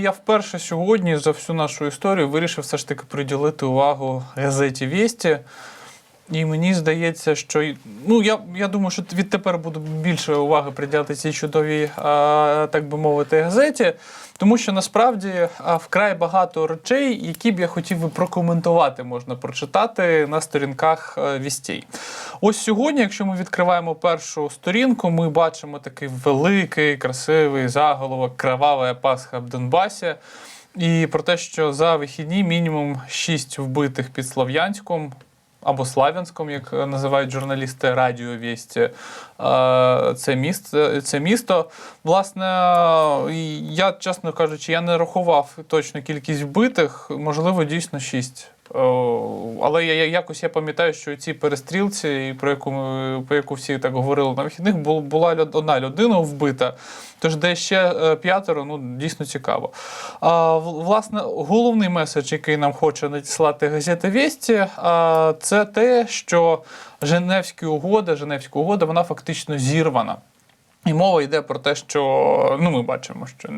я вперше сьогодні за всю нашу історію вирішив все ж таки приділити увагу газеті Вісті. І мені здається, що ну я, я думаю, що відтепер буду більше уваги приділяти цій чудовій, а, так би мовити, газеті, тому що насправді а, вкрай багато речей, які б я хотів би прокоментувати, можна прочитати на сторінках е, вістей. Ось сьогодні, якщо ми відкриваємо першу сторінку, ми бачимо такий великий, красивий заголовок Кровава Пасха в Донбасі. І про те, що за вихідні мінімум 6 вбитих під Слов'янськом або Славянськом, як е, називають журналісти Радіо Вісті, е, це місто. Це місто. Власне, е, я, чесно кажучи, я не рахував точну кількість вбитих, можливо, дійсно 6. Але я, якось я пам'ятаю, що ці перестрілці, про яку про яку всі так говорили на вихідних, була одна людина вбита. Тож де ще е, п'ятеро, ну дійсно цікаво. А, власне, головний меседж, який нам хоче надіслати газета Вісті, а, це те, що Женевські угоди, Женевська угода, вона фактично зірвана. І мова йде про те, що ну ми бачимо, що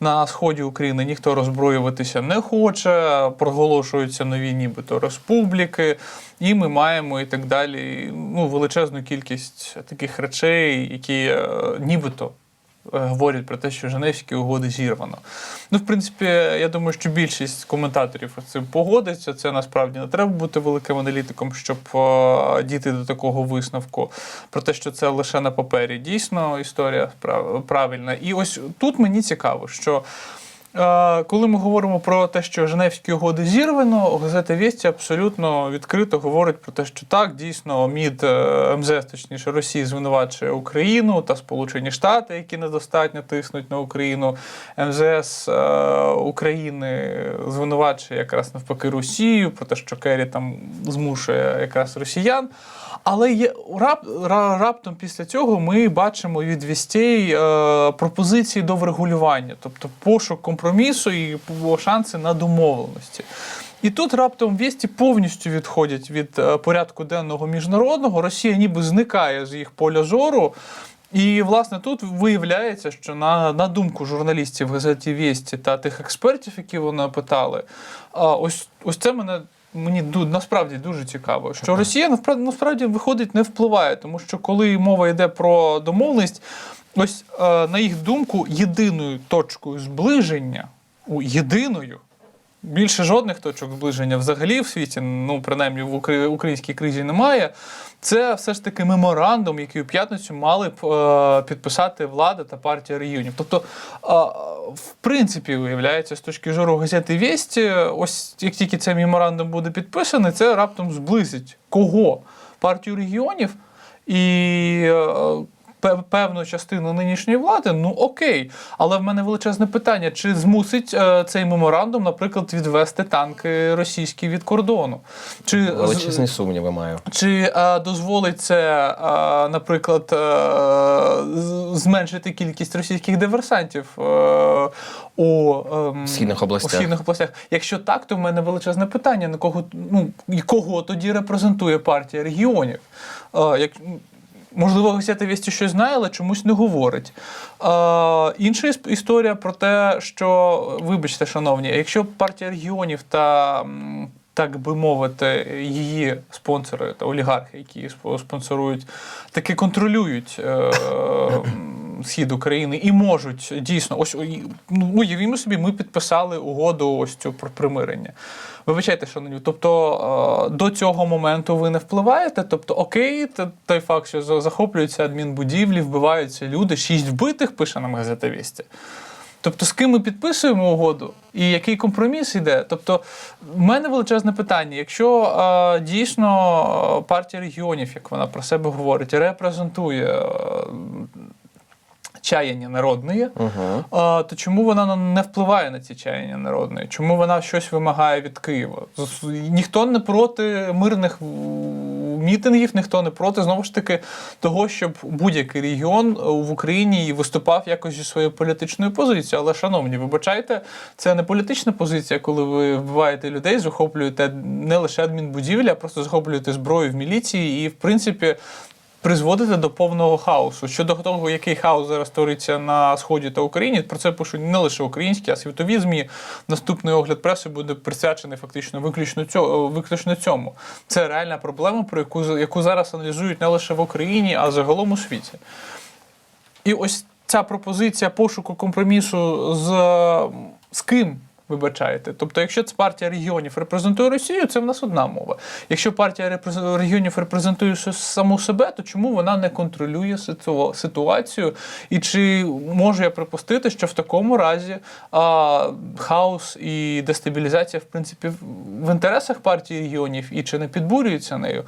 на сході України ніхто роззброюватися не хоче, проголошуються нові нібито республіки, і ми маємо і так далі ну, величезну кількість таких речей, які е, нібито говорять про те, що Женевські угоди зірвано. Ну, в принципі, я думаю, що більшість коментаторів з цим погодиться. Це насправді не треба бути великим аналітиком, щоб е, дійти до такого висновку про те, що це лише на папері. Дійсно, історія правильна. І ось тут мені цікаво, що. Коли ми говоримо про те, що Женевські угоди зірвано, газета Вісті абсолютно відкрито говорить про те, що так, дійсно, МІД е, МЗС, точніше Росії, звинувачує Україну та Сполучені Штати, які недостатньо тиснуть на Україну. МЗС е, України звинувачує якраз навпаки Росію, про те, що Керрі там змушує якраз росіян. Але є рап, ра- раптом після цього ми бачимо від вістей е, пропозиції до врегулювання, тобто пошук компромісу і шанси на домовленості. І тут раптом вісті повністю відходять від е, порядку денного міжнародного. Росія ніби зникає з їх поля зору. І, власне, тут виявляється, що на, на думку журналістів газеті Вісті та тих експертів, які вони питали, ось, ось це мене. Мені насправді дуже цікаво, що Росія насправді виходить не впливає, тому що коли мова йде про домовленість, ось е, на їх думку, єдиною точкою зближення, у єдиною, більше жодних точок зближення взагалі в світі, ну принаймні в українській кризі немає. Це все ж таки меморандум, який у п'ятницю мали б е, підписати влада та партія регіонів. Тобто, е, в принципі, виявляється, з точки зору газети Вісті, ось як тільки цей меморандум буде підписаний, це раптом зблизить кого? Партію регіонів і. Е, пе- Певну частину нинішньої влади, ну окей. Але в мене величезне питання: чи змусить е, цей меморандум, наприклад, відвести танки російські від кордону? Чи Величезні сумніви маю. чи е, дозволить це, е, наприклад, е, зменшити кількість російських диверсантів е, у ем, Східних областях. У східних областях? Якщо так, то в мене величезне питання: на кого ну і кого тоді репрезентує партія регіонів? Е, як Можливо, газета Вісті щось знає, але чомусь не говорить. Е, інша історія про те, що, вибачте, шановні, якщо партія регіонів та, так би мовити, її спонсори та олігархи, які спо- спонсорують, таки контролюють е, схід України і можуть дійсно, ось ну, уявімо собі, ми підписали угоду ось цю про примирення. Вибачайте, шановні, тобто е, до цього моменту ви не впливаєте. Тобто, окей, той факт, що захоплюються адмінбудівлі, вбиваються люди, шість вбитих, пише нам газета Вісті. Тобто, з ким ми підписуємо угоду і який компроміс йде? Тобто, в мене величезне питання. Якщо е, дійсно е, партія регіонів, як вона про себе говорить, репрезентує е, чаяння народне, Угу. а, то чому вона не впливає на ці чаяння народної? Чому вона щось вимагає від Києва? Ніхто не проти мирних мітингів, ніхто не проти знову ж таки того, щоб будь-який регіон е, в Україні виступав якось зі своєю політичною позицією. Але, шановні, вибачайте, це не політична позиція, коли ви вбиваєте людей, захоплюєте не лише адмінбудівлі, а просто захоплюєте зброю в міліції і, в принципі. Призводити до повного хаосу. Щодо того, який хаос зараз твориться на сході та Україні, про це пишуть не лише українські, а світові змі. Наступний огляд преси буде присвячений фактично виключно цьому. Виключно цьому. Це реальна проблема, про яку яку зараз аналізують не лише в Україні, а загалом у світі. І ось ця пропозиція пошуку компромісу з, з ким. Вибачаєте. Тобто, якщо це партія регіонів репрезентує Росію, це в нас одна мова. Якщо партія регіонів репрезентує саму себе, то чому вона не контролює ситу- ситуацію? І чи можу я припустити, що в такому разі а, хаос і дестабілізація, в принципі, в- інтересах партії регіонів і чи не підбурюється нею?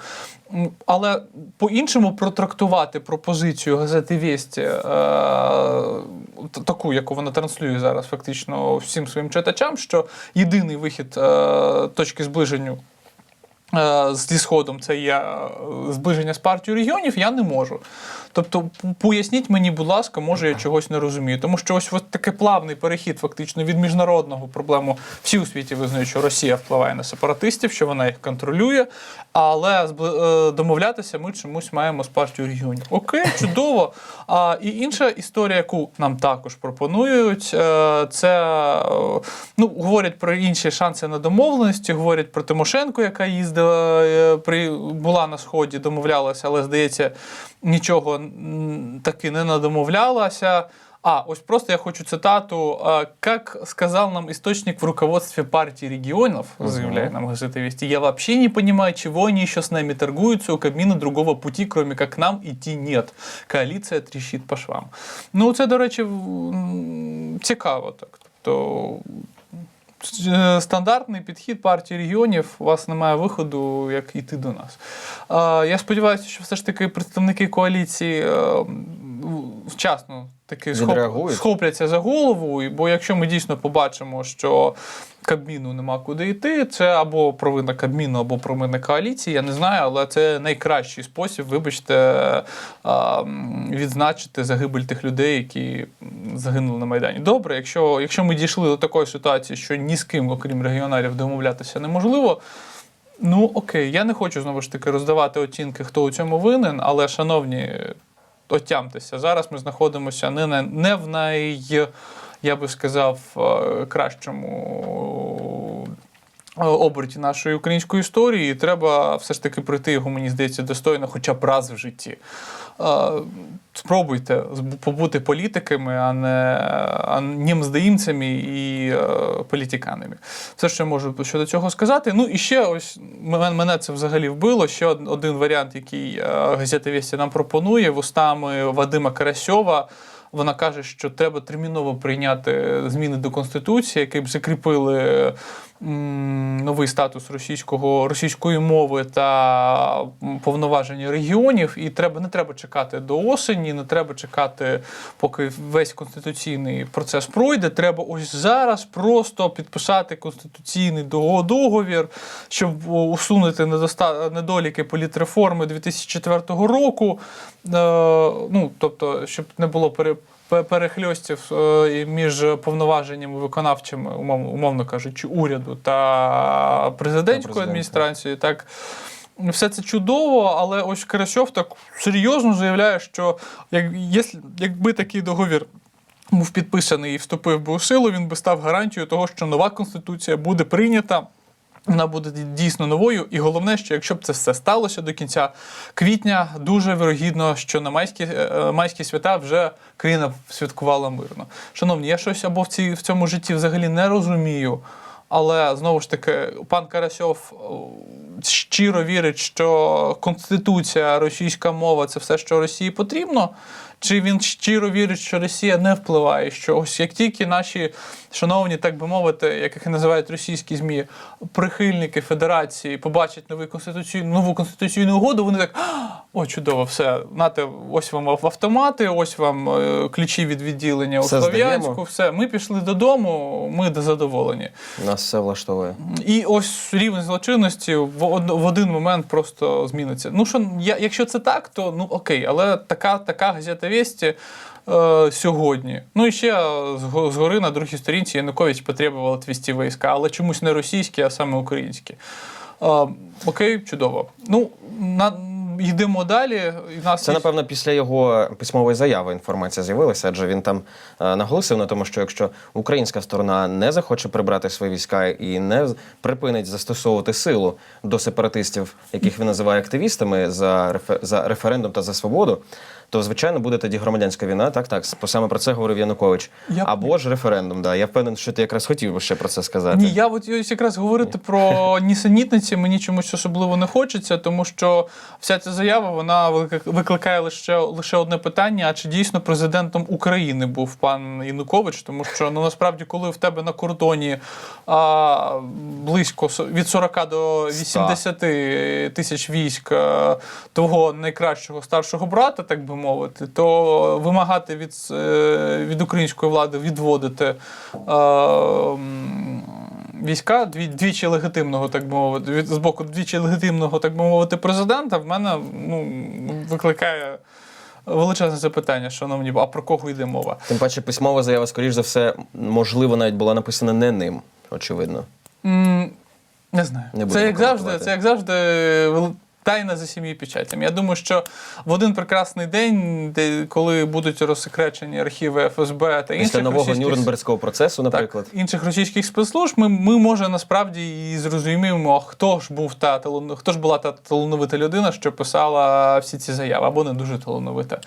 Але по-іншому протрактувати пропозицію газети Вєсті, е, таку, яку вона транслює зараз фактично всім своїм читачам, що єдиний вихід е, точки зближення е, зі Сходом це є е, зближення з партією регіонів, я не можу. Тобто, поясніть мені, будь ласка, може я чогось не розумію. Тому що ось, такий плавний перехід фактично від міжнародного проблему. Всі у світі визнають, що Росія впливає на сепаратистів, що вона їх контролює, але е, домовлятися ми чомусь маємо з партією регіонів. Окей, чудово. А, і інша історія, яку нам також пропонують, е, це е, ну, говорять про інші шанси на домовленості, говорять про Тимошенко, яка їздила, при, була на сході, домовлялася, але здається, нічого м, таки не надомовлялася. А, ось просто я хочу цитату. Как сказал нам источник в руководстве партии регионов, заявляет нам газета Вести, я вообще не понимаю, чего они еще с нами торгуются, у Кабмина другого пути, кроме как нам, идти нет. Коаліція тріщить по швам. Ну, це, до речі, цікаво так. Тобто е, стандартний підхід партії регіонів, у вас немає виходу, як йти до нас. Е, Я сподіваюся, що все ж таки представники коаліції е, вчасно таки схоп- схопляться за голову, бо якщо ми дійсно побачимо, що Кабміну нема куди йти, це або провина Кабміну, або провина коаліції, я не знаю, але це найкращий спосіб, вибачте, відзначити загибель тих людей, які загинули на Майдані. Добре, якщо, якщо ми дійшли до такої ситуації, що ні з ким, окрім регіоналів, домовлятися неможливо. Ну окей, я не хочу знову ж таки роздавати оцінки, хто у цьому винен, але, шановні, отямтеся. Зараз ми знаходимося не, на, не в най, я би сказав, е, кращому оберті нашої української історії. І треба все ж таки пройти його, мені здається, достойно, хоча б раз в житті. Е, Спробуйте побути політиками, а не а німздаїмцями і е, політиканами. Все, що я можу щодо цього сказати. Ну і ще ось мене, це взагалі вбило. Ще один варіант, який е, газета Вєсті нам пропонує вустами Вадима Карасьова. Вона каже, що треба терміново прийняти зміни до конституції, які б закріпили новий статус російського російської мови та повноваження регіонів. І треба не треба чекати до осені, не треба чекати, поки весь конституційний процес пройде. Треба ось зараз просто підписати конституційний до- договір, щоб усунути недоліки політреформи 2004 року. Е, ну, тобто, щоб не було пере... пе- перехльостів е, між повноваженнями виконавчими, умовно, кажучи, уряду та президентської президента. адміністрації. Так. Все це чудово, але ось Карасьов так серйозно заявляє, що як, якби такий договір був підписаний і вступив би у силу, він би став гарантією того, що нова конституція буде прийнята. Вона буде дійсно новою, і головне, що якщо б це все сталося до кінця квітня, дуже вирогідно, що на майські, е, майські свята вже країна святкувала мирно. Шановні, я щось або в, цій, в цьому житті взагалі не розумію, але знову ж таки, пан Карасьов щиро вірить, що конституція, російська мова це все, що Росії потрібно. Чи він щиро вірить, що Росія не впливає? Що ось як тільки наші шановні, так би мовити, як їх називають російські змі, прихильники Федерації побачать нову конституційну нову конституційну угоду, вони так «А, о, чудово, все. Нате, ось вам автомати, ось вам е, ключі від відділення Все у Слов'янську. здаємо. Все, ми пішли додому, ми задоволені. Нас все влаштовує. І ось рівень злочинності в, в один момент просто зміниться. Ну що якщо це так, то ну окей, але така, така газета Вєсті е, сьогодні. Ну і ще е, зго- згори на другій сторінці Янукович потребував відвести війська, але чомусь не російські, а саме українські. Е, окей, чудово. Ну, на, йдемо далі. І нас Це, є- напевно, після його письмової заяви інформація з'явилася, адже він там е, наголосив на тому, що якщо українська сторона не захоче прибрати свої війська і не припинить застосовувати силу до сепаратистів, яких він називає активістами за референдум та за свободу, то звичайно буде тоді громадянська війна. Так, так. Саме про це говорив Янукович. Я- Або ж референдум. Да. Я впевнений, що ти якраз хотів би ще про це сказати. Ні, я от якраз говорити про нісенітниці мені чомусь особливо не хочеться, тому що вся ця заява вона виклик- викликає лише, лише одне питання: а чи дійсно президентом України був пан Янукович? Тому що ну насправді, коли в тебе на кордоні а, близько від 40 до 80 тисяч військ а, твого найкращого старшого брата, так би мовити, то вимагати від, е, від української влади відводити. а, війська двічі легітимного, так би мовити, від з боку двічі легітимного, так би мовити, президента в мене ну, викликає величезне запитання, шановні, а про кого йде мова? Тим паче, письмова заява, скоріш за все, можливо, навіть була написана не ним, очевидно. М, Не знаю. Не це як завжди, це як завжди тайна за сім'ї печатями. Я думаю, що в один прекрасний день, де коли будуть розсекречені архіви ФСБ та Після нового Нюрнберзького процесу, наприклад. Так, інших російських спецслужб, ми, ми може насправді і зрозуміємо, хто ж був та хто ж була та талановита людина, що писала всі ці заяви, або не дуже талановита.